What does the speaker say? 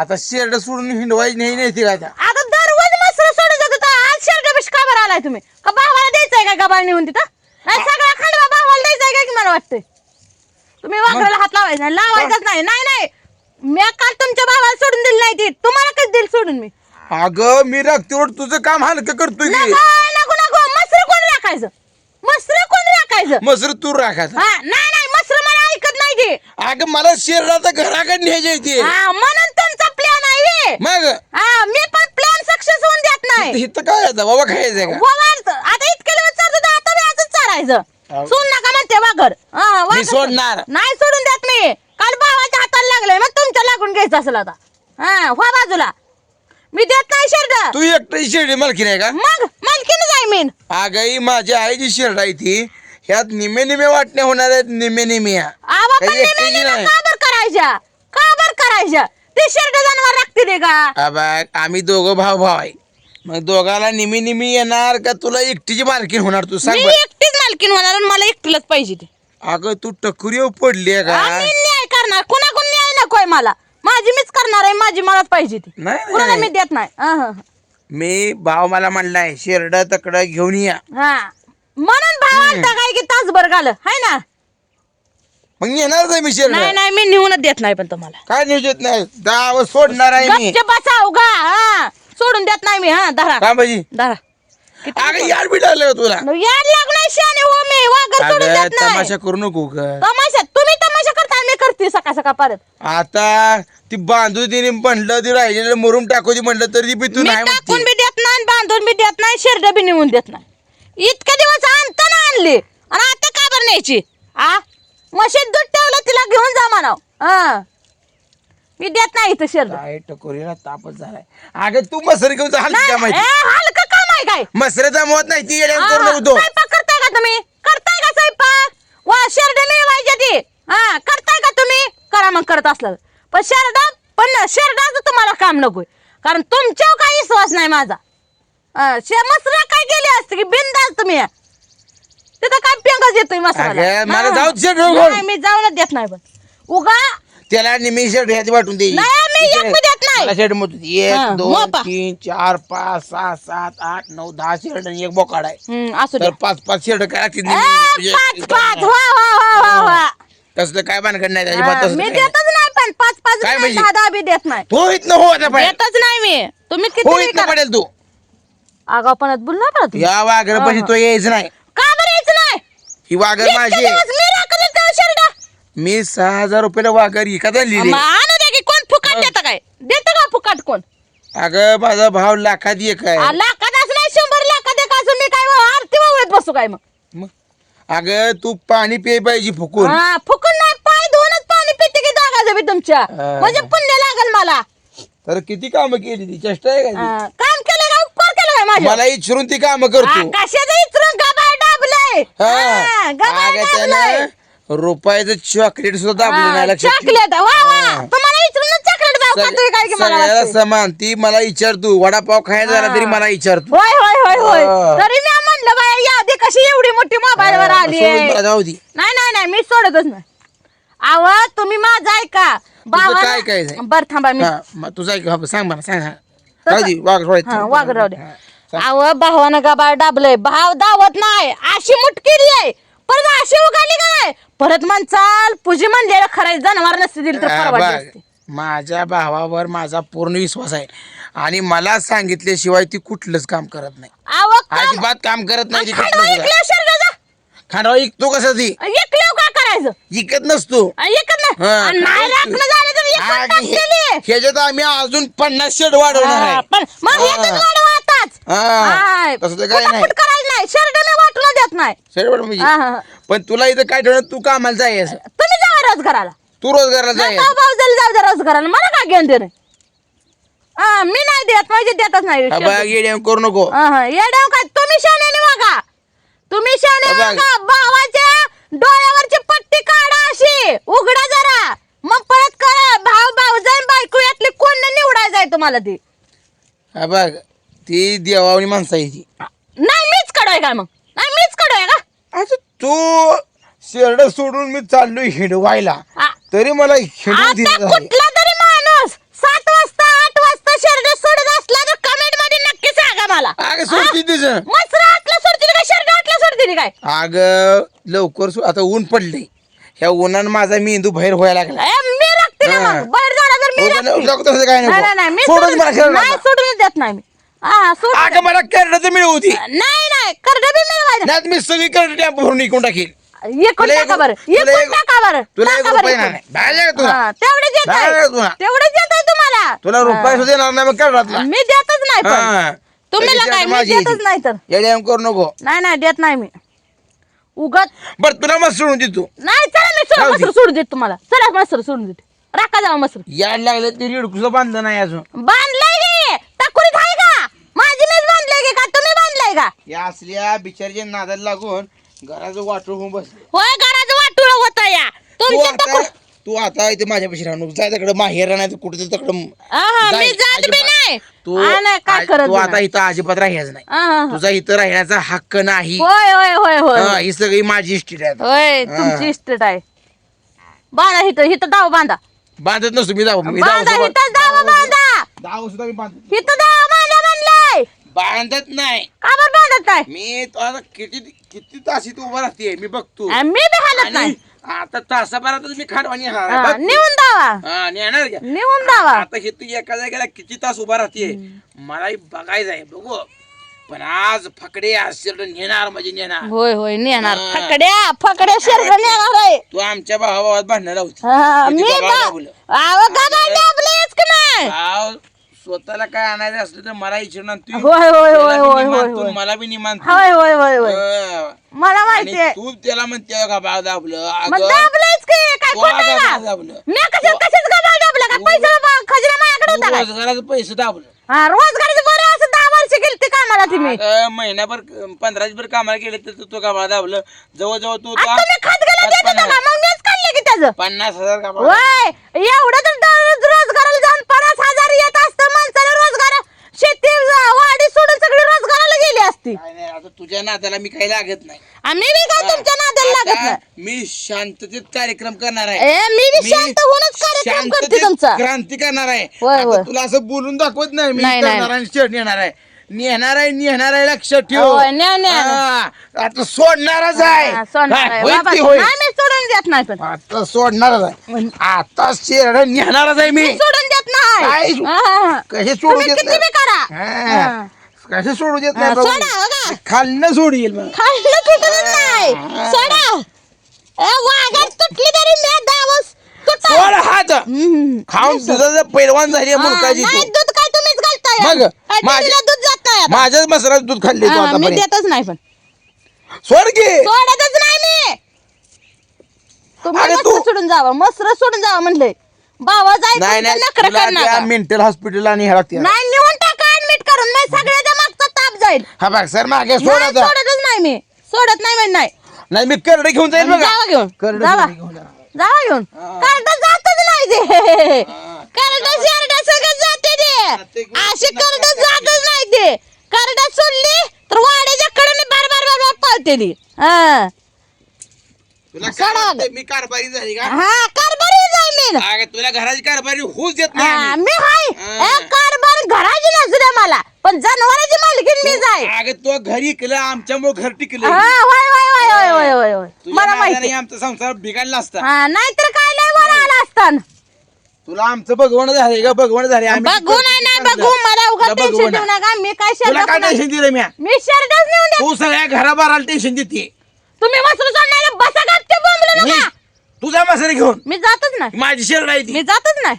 आता शेरड सोडून हिंडवायची नाही नाही आता. आता दररोज मसर सोडून जात होता आज शर्ट बिश का बरं आलाय तुम्ही? का भावाला द्यायचंय का गबाळ नेऊन तिथं? नाही सगळा खांडवा भावाला द्यायचंय का की मला वाटतंय? तुम्ही वाकडाला हात लावायचा. नाही लावायचाच नाही नाही नाही. मी काल तुमच्या भावाला सोडून दिली नाही ती. तुम्हाला कधी दिली सोडून मी? अगं मी राखतीवर तुझं काम हलकं करतोय की नको नको नको. मसर कोण राखायचं? मसर कोण राखायचं? मसर तू राखायचा. हा नाही. ती. अगं मला शेरडाचा घराकडे न्यायची ती हा म्हणून तुमचा प्लॅन आहे मग? हा मी पण प्लॅन सक्सेस होऊन देत नाही. इथं काय आता? बाबा खायचंय का? ववार आता इतके दिवस चालतो आता बी असंच चालायचं. सोड नका म्हणते वाघर हा, वाघर. मी सोडणार. नाही सोडून देत मी. काल भावाच्या हाताला लागलंय मग तुमच्या लागून घ्यायचं असेल आता. हा हो बाजूला. मी देत नाही शर्ट. तू एकटी शेरडी मालकी नाही का? मग मालकीन जाय मीन अगं माझी आई जी शेरड आहे ती. ह्यात निमे निमे वाटणे होणार आहेत निमे निमे पण काही एकटीची नेहमी नाही. करायच्या? का बर करायच्या? ते शर्ट जनावर का? बघ आम्ही दोघं भाऊ भाऊ आहे. मग दोघाला निमी निमी येणार का तुला एकटीची मालकीन होणार? तू सांग मी बरं. एकटीच मालकीन होणार आणि मला एकटीलाच पाहिजे ते. अगं तू टकुरी पडली आहे का? आम्ही न्याय करणार. कुणाकडून न्याय नकोय मला? माझी मीच करणार आहे माझी मलाच पाहिजे ती. नाही, कुणाला नाही. मी देत नाही. मी भाव मला म्हणलाय शेरड तकड घेऊन या. हा. म्हणून भाव आलता काय की तासभर घाल. हाय ना? मग येणारच आहे मी शेरड नाही नाही मी नेऊनच देत नाही पण तुम्हाला. काय नियोजित नाही? दाव सोडणार आहे मी. गपचे बसा उगा हा. सोडून देत नाही मी हा. धरा. का बाजी धरा अगं यार बी लागलं तुला? याड लागणार शाने हो मी. वागर सोडून अगं देत नाही. तमाशा करू नको ग. तमाशा तुम्ही तमाशा करता मी करते सकाळ सकाळ परत. आता ती बांधू तिने म्हणलं ती राहिलेलं मुरुम टाकू ती म्हणलं तरी बी तू मी नाही टाकून म्हणते. बी देत नाही बांधून बी देत नाही शिरड बी नेऊन देत नाही. इतके दिवस आणताना आणली. आणि आता का बरं न्यायची? आ? मशीद दूध ठेवलं तिला घेऊन जा म्हणाव. हा. मी देत नाही इथं शिरड. काय टकोरीला तापच झालाय. अगं तू मसर घेऊन जा हलकी का माहिती? हलकं काम आहे काय? मसर जमवत नाही ती स्वयंपाक करताय का तुम्ही? करताय का स्वयंपाक? वा शर्ट मिळवायचे ती. हा करताय का तुम्ही? करा मग करत असलं. पण शर्ट पण शर्टाचं तुम्हाला काम नकोय. कारण तुमच्यावर काही विश्वास नाही माझा. शे मसरा काय गेले असते की बिंदास तुम्ही? तिथं काय पेंगच येतोय अगं, मला हा. जाऊ दे. नाही, मी जाऊनच देत नाही पण उगा त्याला निमी शर्ट ह्याची वाटून दे नाही, मी एक बी देत नाही. मला शर्ट मोजून दे. हा, एक दोन मोपा. तीन चार पाच सहा सात आठ नऊ दहा शर्ट आणि एक बोकाड आहे हम्म, असू दे तर पाच पाच शर्ट काय लागतील ए, निम्मी? पाच पाच वा वा वा वा वा तसलं काय भानगड नाही हा, अजिबात तसलं मी काय नाही. देतच नाही पण पाच पाच काय नाही, म्हणजे? दहा दहा बी देत नाही हो इथनं हो आता पाहिजे देतच नाही मी तुम्ही हो किती इथनं पडेल तू आगापणात बोलणार ना तुम्ही या वाघर पाशी तो यायचं नाही ही वाघर माझी. आहे. मी सहा हजार रुपयाला वाघर इकत आणली रे आणू दे की कोण फुकट देतं काय? देतं का फुकट कोण? अगं माझा भाव लाखात एक आहे. लाखात असं नाही शंभर लाखात एक असं मी काय आरती वावळत बसू काय मग? मग? अगं तू पाणी पे पाहिजे फुकून. हा फुकून नाही पाय धुवूनच पाणी पिते की जागा जबी तुमच्या. हा. म्हणजे पुण्य लागल मला. तर किती कामं केली ती? चेष्टा आहे का काम केलं का? उपकार केलं काय? माझ्या मला इचरून ती कामं करतो. कशाचं हा, गबाळ त्यानं रुपयाचं चॉकलेट सुद्धा दाबलं नाही लक्षात ठेव. चॉकलेट वा वा. तुम्हाला इचरून चॉकलेट भाव खातोय काय की सग- मला सगळ्याला वाटतंय. समान ती मला विचारतो वडापाव खायला झाला तरी मला विचारतो होय होय होय होय हा. तरी मी म्हणलं बाय यादी कशी एवढी मोठी मोबाईल वर आली सोडून मला जाऊ दे नाही नाही नाही मी सोडतच नाही आव तुम्ही माझा ऐका बाबा काय काय आहे? बर थांबा मी हा, मग तुझा एक सांग मला सांग हा. राहू दे वाघ. हा, राहू दे. हा, आव भावानं गाबाळ डाबलंय भाव दावत नाही. अशी मुटकेली आहे परत अशी उगाली काय? परत म्हणचाल पूजी म्हणलेलं खरं जनावर नसते दिली तर हा, परवडली बघ, असती. माझ्या भावावर माझा पूर्ण विश्वास आहे. आणि मला सांगितल्याशिवाय ती कुठलंच काम करत नाही. काम- अजिबात काम करत नाही ती खांडवा कुठलंच इकतो कसं ती? इकल्याव काय करायचं? इकत नसतो. ऐकत नाही. हा. आणि नाही राखणं झालं तर एकूण आणि टाकलेली. हे- ह्याच्यात आम्ही अजून पन्नास शेड वाढवणार हा, आहे. पण मग हा. हा. तसं तर काही नाही. करायला देत नाही. हा, म्हणजे हा. पण तुला इथं काय ठेवणार तू कामाला जायस तुम्ही जावा रोजगाराला. तू रोजगाराला जायस जाऊ भाऊ जाऊ द्या रोजगाराला. मला काय घेऊन दे रे? हा, मी नाही देत माझे देतच नाही. हा, बघ येड्या करू नको. हा, हा. येड्याव काय? तुम्ही शाण्याने वागा. तुम्ही शाने बघ. वागा. भावाच्या डोळ्यावरची पट्टी काढा अशी. उघडा जरा. मग परत करा भाऊ भाऊ जाईन बायको यातली कोण निवडायचं आहे तुम्हाला ती? हा बघ. ती देवावणी माणसं आहे ती. नाही मीच कडू का काय मग? नाही मीच कडू का? असं तू शेरड सोडून मी चाललोय हिडवायला. तरी मला हिडू दिलं कुठला तरी माणूस सात वाजता आठ वाजता शर्ट सोडत असला तर कमेंटमध्ये नक्की सांगा मला. अगं सोडती तुझं मसरा आटला सोडतील का? आटला सोडतील काय? अग लवकर आता ऊन पडले ह्या उन्हानं माझा मेंदू बाहेर व्हायला लागला. मी लागते ना मग बाहेर झाला तर मी लागतो तसं काय नाही सोडून मला नाही सोडून देत नाही मी. हा अगं मला करडं तर मिळवती नाही नाही करडे बी मिळवायचं. नाही मी सगळी करडं टॅम्पो भरून इकून टाकील. एकूण तुला टाका एक- बरं. तुला एकूण एक- टाका बरं. तुला एक टाका बरं रुपया एकूण. नाही बाहेर जा तुला. हा, तेवढंच येत बाहेर आहे जा तुला. तेवढंच येत आहे तुम्हाला. तुला रुपये सुद्धा येणार नाही मग करडातला मी देतच नाही पण. तुम्ही पैसे काय आता मी माझी देतच. नाही तर. येड्या करू नको. नाही नाही देत नाही मी. उगत. बर तुला मस्त सोडून दे तू. नाही चला मी जाऊ दे. मसर सोडून देत तुम्हाला. चला मसर सोडून देते. राखा जावा मसर याड लागले ते रिडकुस बांधलं नाही अजून. बांधलंय की टाकुरीत आहे का माझी मीच बांधलंय की का तुम्ही बांधलंय का या असल्या बिचारच्या नादाला लागून घराचं वाटू होऊन बसले. होय घराचं वाटुळ होत या. तू आता टाकुर तू आता इथे माझ्यापाशी राहू नको. जाय तिकडे माहेर नाही कुठे तिकडं. आहा, जाय, मी जात बी अजिबात. नाही. तू नाही, काय करत तू बी आता नाही. इथं अजिबात राहायचं नाही. आहा. तुझा इथं राहण्याचा हक्क नाही. होय होय होय होय. हा, ही सगळी माझी इस्टेट आहे होय. तुमची इस्टेट आहे. बांधा हिथं हिथं दाव बांधा. बांधत नसतो मी जाऊ मी बांधा जाऊ दाव बांधा. दाव सुद्धा मी बांधत हिथं दाव बांधत नाही. का बरं बांधत नाही? मी तो आता किती किती तास इथं उभा राहते मी बघतो. आ, मी बी हालत आणि नाही. आता तासाभरातच मी खाडवाणी हा, हाणार नेऊन दावा. हा नेणार का? नेऊन दावा. आता हे तू एका जागेला किती तास उभा राहते मलाही बघायचं आहे बघू. पण आज फकडे आश्चर्य नेणार म्हणजे नेणार. होय होय नेणार. हा. फकड्या फकड्या शर्ट नेणार आहे तू आमच्या भावाभावात भांडणार होती हा, किती मी गबाळ बा- दाबलं. अहो, गबाळ दाबलेच की नाही? भाव स्वतःला काय आणायचं असलं तर मला विचारणार तू होय होय होय होय मला बी निमान तू. होय होय होय होय. मला आणि माहिती आहे तू त्याला म्हणते का दाबलं. मग अगं दाबलेच की काय तो खोटं आता का भाव दाबलं. मी कसं कशाच गबाळ दाबलं? का पैसा बा- खजिना माझ्याकडे होता तू काय रोजगाराचं पैसे दाबलं. हा रोजगाराचं बरं असं दहा वर्ष गेली ते कामाला तुम्ही. अगं, महिनाभर पंधरा दिवस कामाला गेले तर तू- तू का भाव दाबलं? जवळजवळ तू आता तो तुम्ही खात गेला देत होता का? मग मीच काढले की त्याचं. पन्नास हजार का एवढं तर दररोज रोजगाराला जाऊन पन्नास हजार येत असतं माणसाला रोजगार शेती वा- वाडी सोडून सगळी रोजगाराला गेली असती काय तुझ्या नात्याला मी काही लागत नाही आम्ही तुमच्या नादाला लागत आता नाही मी शांततेत कार्यक्रम करणार आहे ए, मी बी शांत होऊनच कार्यक्रम करते तुमचा क्रांती करणार आहे होय, आता होय. तुला असं बोलून दाखवत नाही मी नाही, नाही. करणार आणि शर्ट नेणार आहे नेणार आहे नेणार आहे लक्षात ठेव होय, न्या, न्या. हा, आता सोडणारच आहे हा, सोडणार काय, आहे. होईल बाबा, ती होईल. नाही, मी सोडून देत नाही पण आता सोडणारच आहे आता शेरड नेणारच आहे मी मी सोडून देत काय? नाही हा. कसे सोडू तुम्ही देत किती बी नाही करा हा. हा. कसे सोडू देत हा, नाही बघू. सोडा, बघा. खाल्लं सोडील मग खाल्लं तुटलं नाही. सोडा. ए, वाघात तुटली तरी मी दावस सोड हात. हम्म. खाऊन पैलवान झाली मुलकाची नाही तू दूध काय तुम्हीच घालताय? मग? माझे- दूध जात नाही आता. माझ्याच मसरात दूध खाल्ले तू हा, मी आतापर्यंत देतच नाही पण. सोड की. सोडतच नाही मी. तुम्ही अरे सोडून जावा मसर सोडून जावा म्हणले बाबा नाही जायचं नाही नकर तुला करणार त्या का? मेंटल हॉस्पिटल आणि ह्याला नाही नेऊन टाका ऍडमिट करून. मी सगळ्याच्या मागचा जाईल हा बघ सर मागे सोड नाही, आता सोडतच नाही मी सोडत नाही म्हणजे नाही नाही मी करडे घेऊन जाईल बघा जावा घेऊन करडे जावा घेऊन जा. जावा घेऊन हा. कार्ड जातच नाही ते. कार्ड शेरड सगळं जाते ते असे कार्ड. जातच नाही ते कार्ड सोडली तर वाड्याच्या कडे बार बार बार बार पळते ती हा तुला काय सोडा. वाटतंय, मी कारभारी झाली का हा कारभारी जाय मी ना. अगं, तुला घराची कारभारी होऊच देत नाही आम्ही. मी हाय हा. ए, कारभार घराची मला पण जनावरांची मालकीन मी जाय. अगं तो घरी केलं आमच्यामुळे घर टिकलं. हा तुझ्या मला नादाने माहिती. आमचा संसार बिघडला असता. हा नाहीतर काय लय बरं आला असतान. तुला आमचं भगवण झाले का? भगवण झाले आम्ही बघू नाही नाही चांगलं. बघू. मला उगा तुला टेन्शन बघवण देऊ. नका. मी काय तुला काय शर्ट टेन्शन दिलं मी मी शर्टच नेऊन दे तू सगळ्या घराबाराला टेन्शन देते. तुम्ही मसरू सोडण्याला बसा का ते बोंबलं मी नका तुझा मसाला घेऊन. मी जातच नाही. माझी शेरड आहे ती मी जातच नाही.